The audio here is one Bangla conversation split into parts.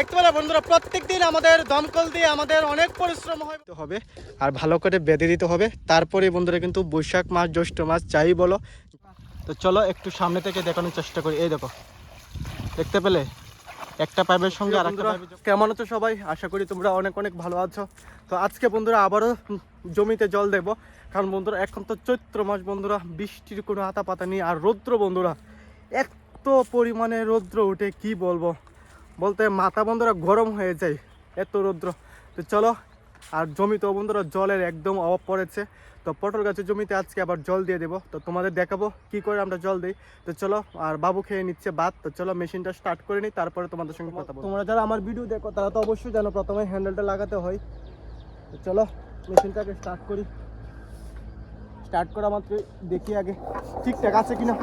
দেখতে পেলে বন্ধুরা প্রত্যেক দিন আমাদের দমকল দিয়ে আমাদের অনেক পরিশ্রম হবে আর ভালো করে বেঁধে দিতে হবে। তারপরে বন্ধুরা কিন্তু বৈশাখ মাস জ্যৈষ্ঠ মাস যাই বলো। তো চলো একটু সামনে থেকে দেখানোর চেষ্টা করি। এই দেখো দেখতে পেলে? একটা পাইপের সঙ্গে আর একটা কেমন আছো সবাই? আশা করি তোমরা অনেক অনেক ভালো আছো। তো আজকে বন্ধুরা আবারও জমিতে জল দেব। কারণ বন্ধুরা এখন তো চৈত্র মাস বন্ধুরা বৃষ্টির কোনো আতা পাতা নেই। আর রৌদ্র বন্ধুরা এত পরিমাণে রৌদ্র উঠে কি বলব? বলতে মাথা বন্ধুরা গরম হয়ে যায়, এত রৌদ্র। তো চলো, আর জমিতেও বন্ধুরা জলের একদম অভাব পড়েছে। তো পটল গাছের জমিতে আজকে আবার জল দিয়ে দেবো। তো তোমাদের দেখাবো কি করে আমরা জল দিই। তো চলো, আর বাবু খেয়ে নিচ্ছে ভাত। তো চলো, মেশিনটা স্টার্ট করে নিই, তারপরে তোমাদের সঙ্গে কথা বলব। তোমরা যারা আমার ভিডিও দেখো, তারা তো অবশ্যই জানো, প্রথমে হ্যান্ডেলটা লাগাতে হয়। তো চলো, মেশিনটাকে স্টার্ট করি। স্টার্ট করা মাত্র দেখি আগে, ঠিকঠাক আছে কিনা।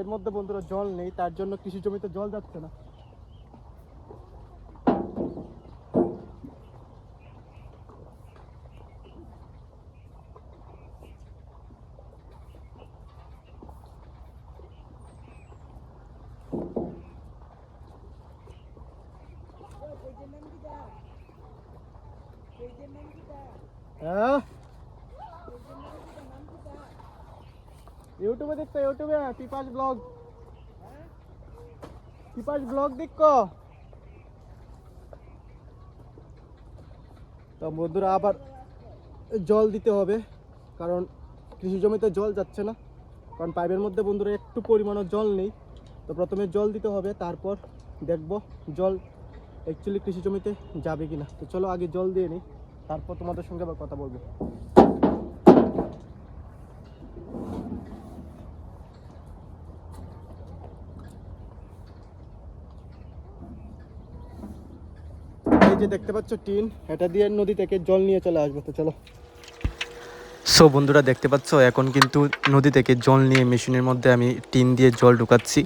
পাইপের মধ্যে বন্ধুরা জল নেই তার জন্য কৃষি জমিতে জল যাচ্ছে না। হ্যাঁ? ইউটিউবে দেখতো ইউটিউবে? পিপাস ব্লগ। পিপাস ব্লগ দেখো। তো বন্ধুরা, আবার জল দিতে হবে, কারণ কৃষি জমিতে জল যাচ্ছে না। কারণ পাইপের মধ্যে বন্ধুরা, একটু পরিমাণও জল নেই। তো প্রথমে জল দিতে হবে, তারপর দেখব জল অ্যাকচুয়ালি কৃষি জমিতে যাবে কি না তো চলো আগে জল দিয়ে নিই, তারপর তোমাদের সঙ্গে আবার কথা বলব। যে দেখতে পাচ্ছ টিন, এটা দিয়ে নদী থেকে জল নিয়ে চলে আসব। তো চলো। সো বন্ধুরা, দেখতে পাচ্ছ, এখন কিন্তু নদী থেকে জল নিয়ে মেশিনের মধ্যে আমি টিন দিয়ে জল ঢুকাচ্ছি।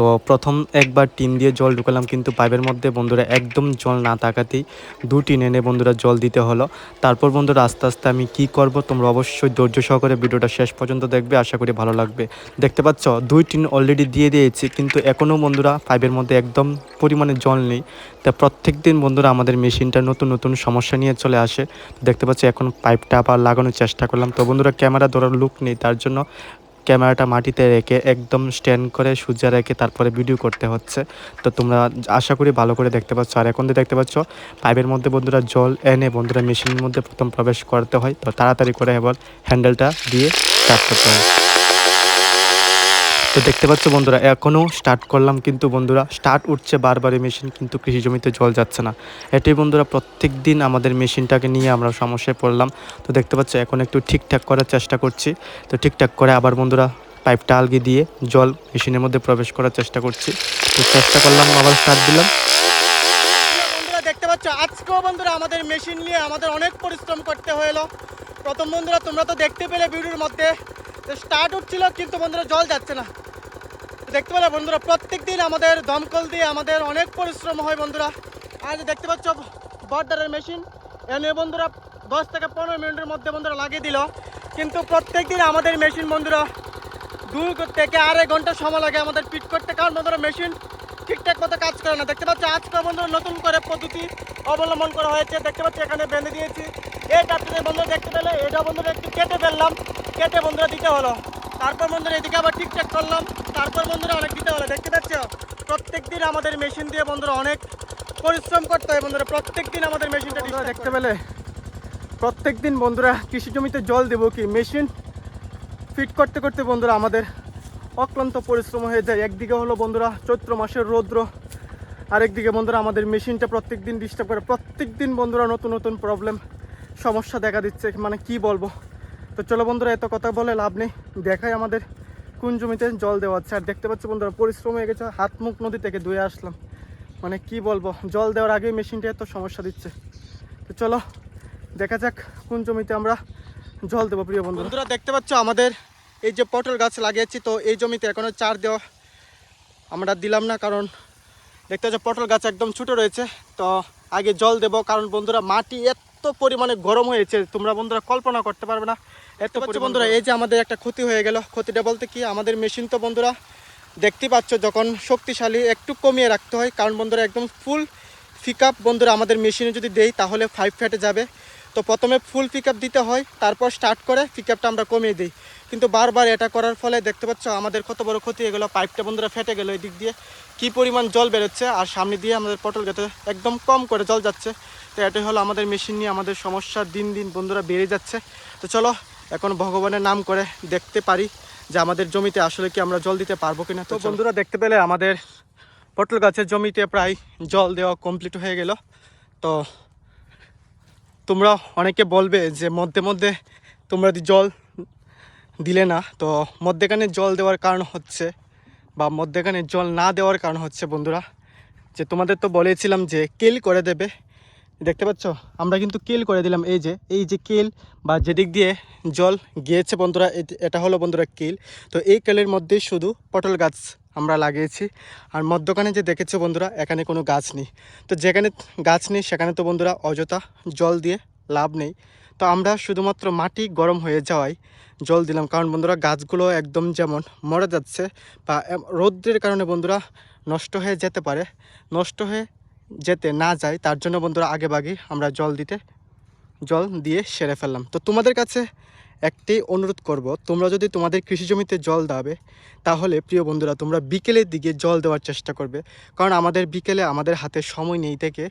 তো প্রথম একবার টিন দিয়ে জল ঢুকালাম কিন্তু পাইপের মধ্যে বন্ধুরা একদম জল না তাকাতেই দু টিন এনে বন্ধুরা জল দিতে হলো। তারপর বন্ধুরা আস্তে আস্তে আমি কি করব তোমরা অবশ্যই ধৈর্য সহকারে ভিডিওটা শেষ পর্যন্ত দেখবে, আশা করি ভালো লাগবে। দেখতে পাচ্ছ, দুই টিন অলরেডি দিয়ে দিয়েছি কিন্তু এখনও বন্ধুরা পাইপের মধ্যে একদম পরিমাণে জল নেই। তা প্রত্যেক দিন বন্ধুরা আমাদের মেশিনটা নতুন নতুন সমস্যা নিয়ে চলে আসে। দেখতে পাচ্ছি, এখন পাইপটা আবার লাগানোর চেষ্টা করলাম। তো বন্ধুরা ক্যামেরা ধরার লুক নেই, তার জন্য ক্যামেরাটা মাটিতে রেখে একদম স্ট্যান্ড করে সোজা রেখে তারপরে ভিডিও করতে হচ্ছে। তো তোমরা আশা করি ভালো করে দেখতে পাচ্ছ। আর এখন তো দেখতে পাচ্ছ, পাইপের মধ্যে বন্ধুরা জল এনে বন্ধুরা মেশিনের মধ্যে প্রথম প্রবেশ করতে হয়। তো তাড়াতাড়ি করে এবার হ্যান্ডেলটা দিয়ে স্টার্ট করতে হয়। তো দেখতে পাচ্ছ বন্ধুরা এখনও স্টার্ট করলাম কিন্তু বন্ধুরা স্টার্ট উঠছে বারবারই মেশিন কিন্তু কৃষি জমিতে জল যাচ্ছে না। এটাই বন্ধুরা প্রত্যেক দিন আমাদের মেশিনটাকে নিয়ে আমরা সমস্যায় পড়লাম। তো দেখতে পাচ্ছ, এখন একটু ঠিকঠাক করার চেষ্টা করছি। তো ঠিকঠাক করে আবার বন্ধুরা পাইপটা আলগি দিয়ে জল মেশিনের মধ্যে প্রবেশ করার চেষ্টা করছি। তো চেষ্টা করলাম, আবার স্টার্ট দিলাম। দেখতে পাচ্ছ, আজকেও বন্ধুরা আমাদের মেশিন নিয়ে আমাদের অনেক পরিশ্রম করতে হলো। প্রথম বন্ধুরা, তোমরা তো দেখতে পেলে ভিডিওর মধ্যে। স্টার্ট উঠছিল, কিন্তু বন্ধুরা জল যাচ্ছে না। দেখতে পেলে বন্ধুরা প্রত্যেক দিন আমাদের দমকল দিয়ে আমাদের অনেক পরিশ্রম হয় বন্ধুরা। আর দেখতে পাচ্ছ, বর্ডারের মেশিন এনে বন্ধুরা দশ থেকে পনেরো মিনিটের মধ্যে বন্ধুরা লাগিয়ে দিল। কিন্তু প্রত্যেক দিন আমাদের মেশিন বন্ধুরা, দু থেকে আড়াই ঘণ্টা সময় লাগে আমাদের পিট করতে। কারণ বন্ধুরা মেশিন ঠিকঠাক মতো কাজ করে না। দেখতে পাচ্ছি আজকে বন্ধুরা নতুন করে পদ্ধতি অবলম্বন করা হয়েছে। দেখতে পাচ্ছি, এখানে বেঁধে দিয়েছি। এই টাপটিতে বন্ধুরা দেখতে পেলে এটা বন্ধুরা একটু কেটে ফেললাম কেটে বন্ধুরা দিতে হলো। তারপর বন্ধুরা এদিকে আবার ঠিকঠাক করলাম তারপর বন্ধুরা অনেক দিতে হলো। দেখতে পাচ্ছ? প্রত্যেক দিন আমাদের মেশিন দিয়ে বন্ধুরা অনেক পরিশ্রম করতে হয় বন্ধুরা প্রত্যেক দিন আমাদের মেশিনটা দেখতে পেলে প্রত্যেক দিন বন্ধুরা কৃষি জমিতে জল দেবো কি? মেশিন ফিট করতে করতে বন্ধুরা আমাদের অক্লান্ত পরিশ্রম হয়ে যায়। একদিকে হলো বন্ধুরা চৈত্র মাসের রৌদ্র আরেকদিকে বন্ধুরা আমাদের মেশিনটা প্রত্যেক দিন ডিস্টার্ব করে। প্রত্যেক দিন বন্ধুরা নতুন নতুন প্রবলেম সমস্যা দেখা দিচ্ছে মানে কি বলব? তো চলো বন্ধুরা, এত কথা বলে লাভ নেই। দেখাই আমাদের কোন জমিতে জল দেওয়া হচ্ছে। আর দেখতে পাচ্ছ বন্ধুরা, পরিশ্রম হয়ে গেছে, হাত মুখ নদী থেকে ধুয়ে আসলাম। মানে কি বলব, জল দেওয়ার আগেই মেশিনটা এত সমস্যা দিচ্ছে। তো চলো, দেখা যাক কোন জমিতে আমরা জল দেবো, প্রিয় বন্ধু বন্ধুরা, দেখতে পাচ্ছ আমাদের এই যে পটল গাছ লাগিয়েছি, তো এই জমিতে এখনও চার দেওয়া আমরা দিলাম না, কারণ দেখতে পাচ্ছ পটল গাছ একদম ছোটো রয়েছে। তো আগে জল দেবো, কারণ বন্ধুরা, মাটি এত পরিমাণে গরম হয়েছে তোমরা বন্ধুরা কল্পনা করতে পারবে না। এত বন্ধুরা এই যে আমাদের একটা ক্ষতি হয়ে গেল। ক্ষতিটা বলতে কি আমাদের মেশিন তো বন্ধুরা দেখতে পাচ্ছ যখন শক্তিশালী একটু কমিয়ে রাখতে হয় কারণ বন্ধুরা একদম ফুল পিক আপ বন্ধুরা আমাদের মেশিনে যদি দেই তাহলে ফাইভ ফ্যাটে যাবে। তো প্রথমে ফুল পিক দিতে হয় তারপর স্টার্ট করে পিক আমরা কমিয়ে দিই। কিন্তু বারবার এটা করার ফলে দেখতে পাচ্ছ আমাদের কত বড় ক্ষতি হয়ে গেলো পাইপটা বন্ধুরা ফেটে গেলো এই দিক দিয়ে। কি পরিমাণ জল বেরোচ্ছে আর সামনে দিয়ে আমাদের পটল গাছে একদম কম করে জল যাচ্ছে। তো এটাই হলো আমাদের মেশিন নিয়ে আমাদের সমস্যা দিন দিন বন্ধুরা বেড়ে যাচ্ছে। তো চলো এখন ভগবানের নাম করে দেখতে পারি যে আমাদের জমিতে আসলে কি আমরা জল দিতে পারব কিনা। তো বন্ধুরা দেখতে পেলে আমাদের পটল গাছের জমিতে প্রায় জল দেওয়া কমপ্লিট হয়ে গেল। তো তোমরা অনেকে বলবে যে মধ্যে মধ্যে তোমরা যদি জল দিলে না। তো মধ্যেখানে জল দেওয়ার কারণ হচ্ছে বা মধ্যেখানে জল না দেওয়ার কারণ হচ্ছে বন্ধুরা, যে তোমাদের তো বলেছিলাম যে কেল করে দেবে। দেখতে পাচ্ছ? আমরা কিন্তু কেল করে দিলাম। এই যে এই যে কেল বা যেদিক দিয়ে জল গিয়েছে বন্ধুরা এট- হলো বন্ধুরা কেল। তো এই কেলের মধ্যে শুধু পটল গাছ আমরা লাগিয়েছি। আর মধ্যখানে যে দেখেছ বন্ধুরা, এখানে কোনো গাছ নেই। তো যেখানে গাছ নেই, সেখানে তো বন্ধুরা অযথা জল দিয়ে লাভ নেই। তো আমরা শুধুমাত্র মাটি গরম হয়ে যাওয়ায় জল দিলাম। কারণ বন্ধুরা, গাছগুলো একদম যেমন মরে যাচ্ছে বা রৌদ্রের কারণে বন্ধুরা নষ্ট হয়ে যেতে পারে। নষ্ট হয়ে যেতে না যায়, তার জন্য বন্ধুরা আগে বাগেই আমরা জল দিতে, জল দিয়ে সেরে ফেললাম। তো তোমাদের কাছে একটি অনুরোধ করব, তোমরা যদি তোমাদের কৃষি জমিতে জল দাবে, তাহলে প্রিয় বন্ধুরা, তোমরা বিকেলের দিকে জল দেওয়ার চেষ্টা করবে। কারণ আমাদের বিকেলে আমাদের হাতে সময় নেই থেকে,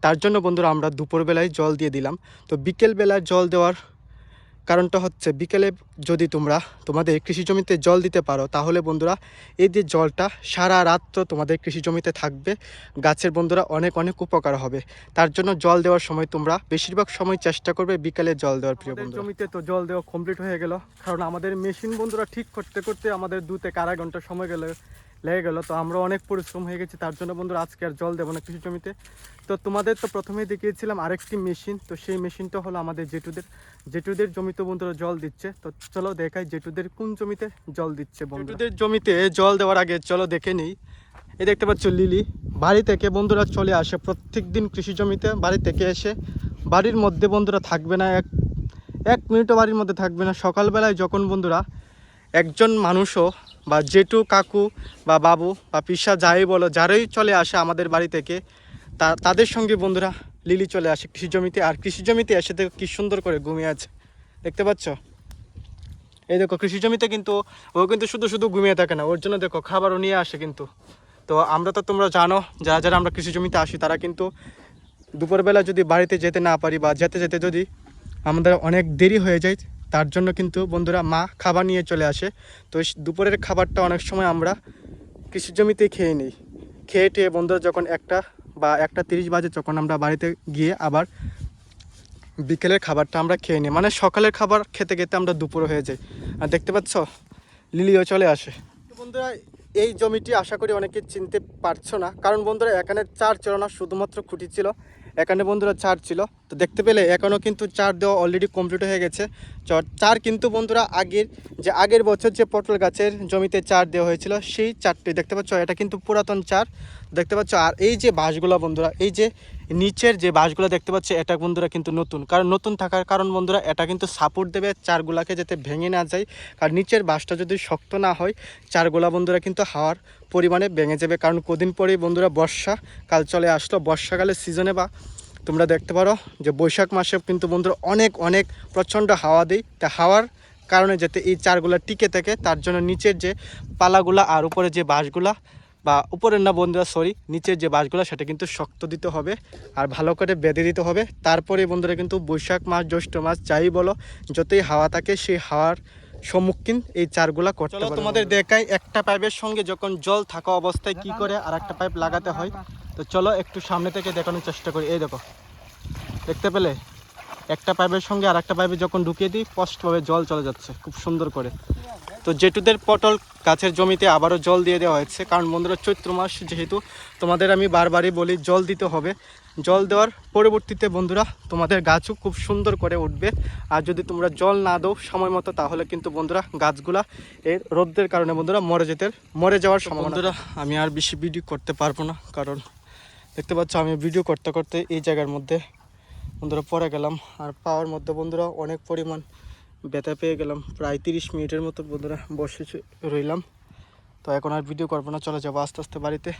তার জন্য বন্ধুরা আমরা দুপুরবেলায় জল দিয়ে দিলাম। তো বিকেলবেলায় জল দেওয়ার কারণটা হচ্ছে বিকেলে যদি তোমরা তোমাদের কৃষি জমিতে জল দিতে পারো তাহলে বন্ধুরা এই যে জলটা সারা রাত তো তোমাদের কৃষি জমিতে থাকবে গাছের বন্ধুরা অনেক অনেক উপকার হবে। তার জন্য জল দেওয়ার সময় তোমরা বেশিরভাগ সময় চেষ্টা করবে বিকেলে জল দেওয়ার প্রিয় বন্ধু জমিতে তো জল দেওয়া কমপ্লিট হয়ে গেল কারণ আমাদের মেশিন বন্ধুরা ঠিক করতে করতে আমাদের দু থেকে আড়াই ঘণ্টা সময় গেলে। লেগে গেল। তো আমরা অনেক পরিশ্রম হয়ে গেছি, তার জন্য বন্ধুরা আজকে আর জল দেবো না কৃষি জমিতে। তো তোমাদের তো প্রথমেই দেখিয়েছিলাম আরেকটি মেশিন, তো সেই মেশিনটা হলো আমাদের জেটুদের জেটুদের জমিতে বন্ধুরা জল দিচ্ছে, তো চলো দেখাই জেটুদের কোন জমিতে জল দিচ্ছে বন্ধুদের জমিতে জল দেওয়ার আগে চলো দেখে নিই। এই দেখতে পাচ্ছ লিলি, বাড়ি থেকে বন্ধুরা চলে আসে প্রত্যেক দিন কৃষি জমিতে, বাড়ি থেকে এসে বাড়ির মধ্যে বন্ধুরা থাকবে না, এক এক মিনিটও বাড়ির মধ্যে থাকবে না। সকালবেলায় যখন বন্ধুরা একজন মানুষও বা জেঠু, কাকু বা বাবু বা পিসা যাই বলো, যারাই চলে আসে আমাদের বাড়ি থেকে, তা, তাদের সঙ্গে বন্ধুরা লিলি চলে আসে কৃষি জমিতে আর কৃষি জমিতে এসে দেখো কি সুন্দর করে ঘুমিয়ে আছে। দেখতে পাচ্ছ? এই দেখো কৃষি জমিতে কিন্তু ও কিন্তু শুধু শুধু ঘুমিয়ে থাকে না, ওর জন্য দেখো খাবারও নিয়ে আসে কিন্তু। তো আমরা তো তোমরা জানো, যারা যারা আমরা কৃষি জমিতে আসি, তারা কিন্তু দুপুরবেলা যদি বাড়িতে যেতে না পারি বা যেতে যেতে যদি আমাদের অনেক দেরি হয়ে যায় তার জন্য কিন্তু বন্ধুরা মা খাবার নিয়ে চলে আসে। তো দুপুরের খাবারটা অনেক সময় আমরা কৃষি জমিতে খেয়ে নিই। খেয়ে টেয়ে বন্ধুরা যখন একটা বা একটা তিরিশ বাজে যখন আমরা বাড়িতে গিয়ে আবার বিকেলের খাবারটা আমরা খেয়ে নিই। মানে সকালের খাবার খেতে খেতে আমরা দুপুর হয়ে যাই। আর দেখতে পাচ্ছ? লিলিও চলে আসে। বন্ধুরা, এই জমিটি আশা করি অনেকে চিনতে পারছ না। কারণ বন্ধুরা, এখানে চার ছিল না শুধুমাত্র খুঁটি ছিল। এখানে বন্ধুরা চার ছিল। তো দেখতে পেলে এখনও কিন্তু চার দেওয়া অলরেডি কমপ্লিট হয়ে গেছে। চার কিন্তু বন্ধুরা আগের, যে আগের বছর যে পটল গাছের জমিতে চার দেওয়া হয়েছিল, সেই চারটি দেখতে পাচ্ছ? এটা কিন্তু পুরাতন চার। দেখতে পাচ্ছ? আর এই যে বাঁশগুলো বন্ধুরা, এই যে নিচের যে বাঁশগুলো দেখতে পাচ্ছ, এটা বন্ধুরা কিন্তু নতুন। কারণ নতুন থাকার কারণ বন্ধুরা, এটা কিন্তু সাপোর্ট দেবে চারগুলাকে যাতে ভেঙে না যায়। আর নিচের বাঁশটা যদি শক্ত না হয়, চারগুলা বন্ধুরা কিন্তু হাওয়ার পরিমাণে ভেঙে যাবে। কারণ কদিন পরেই বন্ধুরা বর্ষা, কাল চলে আসলো। বর্ষাকালের সিজনে বা তোমরা দেখতে পারো যে বৈশাখ মাসে কিন্তু বন্ধুরা অনেক অনেক প্রচণ্ড হাওয়া দেয়। তা হাওয়ার কারণে যাতে এই চারগুলা টিকে থাকে, তার জন্য নিচের যে পালাগুলা আর উপরে যে বাঁশগুলা বা উপরের না বন্ধুরা সরি নিচের যে বাঁশগুলো, সেটা কিন্তু শক্ত দিতে হবে আর ভালো করে বেঁধে দিতে হবে। তারপরে বন্ধুরা কিন্তু বৈশাখ মাস, জ্যৈষ্ঠ মাস, যাই বলো, যতই হাওয়া থাকে, সেই হাওয়ার সম্মুখীন এই চারগুলা করতে তোমাদের দেখাই একটা পাইপের সঙ্গে যখন জল থাকা অবস্থায় কি করে আর একটা পাইপ লাগাতে হয়। তো চলো একটু সামনে থেকে দেখানোর চেষ্টা করি। এই দেখো দেখতে পেলে? একটা পাইপের সঙ্গে আর একটা পাইপে যখন ঢুকিয়ে দিই স্পষ্টভাবে জল চলে যাচ্ছে খুব সুন্দর করে। তো জেটুদের পটল গাছের জমিতে আবারও জল দিয়ে দেওয়া হয়েছে। কারণ বন্ধুরা চৈত্র মাস যেহেতু তোমাদের আমি বারবারই বলি জল দিতে হবে। জল দেওয়ার পরবর্তীতে বন্ধুরা তোমাদের গাছও খুব সুন্দর করে উঠবে। আর যদি তোমরা জল না দাও সময় মতো, তাহলে কিন্তু বন্ধুরা গাছগুলা এর রোদের কারণে বন্ধুরা মরে যেতে, মরে যাওয়ার সময় বন্ধুরা, আমি আর বেশি ভিডিও করতে পারব না, কারণ দেখতে পাচ্ছ আমি ভিডিও করতে করতে এই জায়গার মধ্যে বন্ধুরা পরে গেলাম। আর পাওয়ার মধ্যে বন্ধুরা অনেক পরিমাণ ব্যথা পেয়ে গেলাম। প্রায় তিরিশ মিনিটের মতো বন্ধুরা বসে রইলাম। তো এখন আর ভিডিও করব না, চলে যাব আস্তে আস্তে বাড়িতে।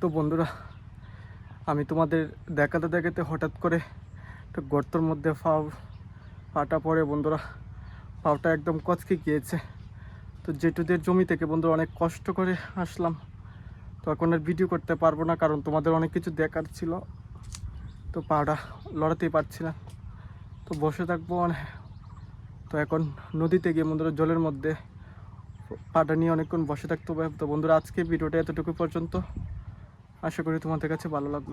তো বন্ধুরা আমি তোমাদের দেখাতে দেখাতে হঠাৎ করে একটা গর্তর মধ্যে ফাও পাটা পড়ে বন্ধুরা। পাওটা একদম কচকে গিয়েছে। তো জেঠুদের জমি থেকে বন্ধুরা অনেক কষ্ট করে আসলাম। তো এখন আর ভিডিও করতে পারব না, কারণ তোমাদের অনেক কিছু দেখার ছিল। তো পাটা লড়াতেই পারছিলাম তো বসে থাকব তো এখন নদীতে গিয়ে বন্ধুরা জলের মধ্যে পাটা নিয়ে অনেকক্ষণ বসে থাকতে হবে। তো বন্ধুরা আজকে ভিডিওটা এতটুকু পর্যন্ত। আশা করি তোমাদের কাছে ভালো লাগল।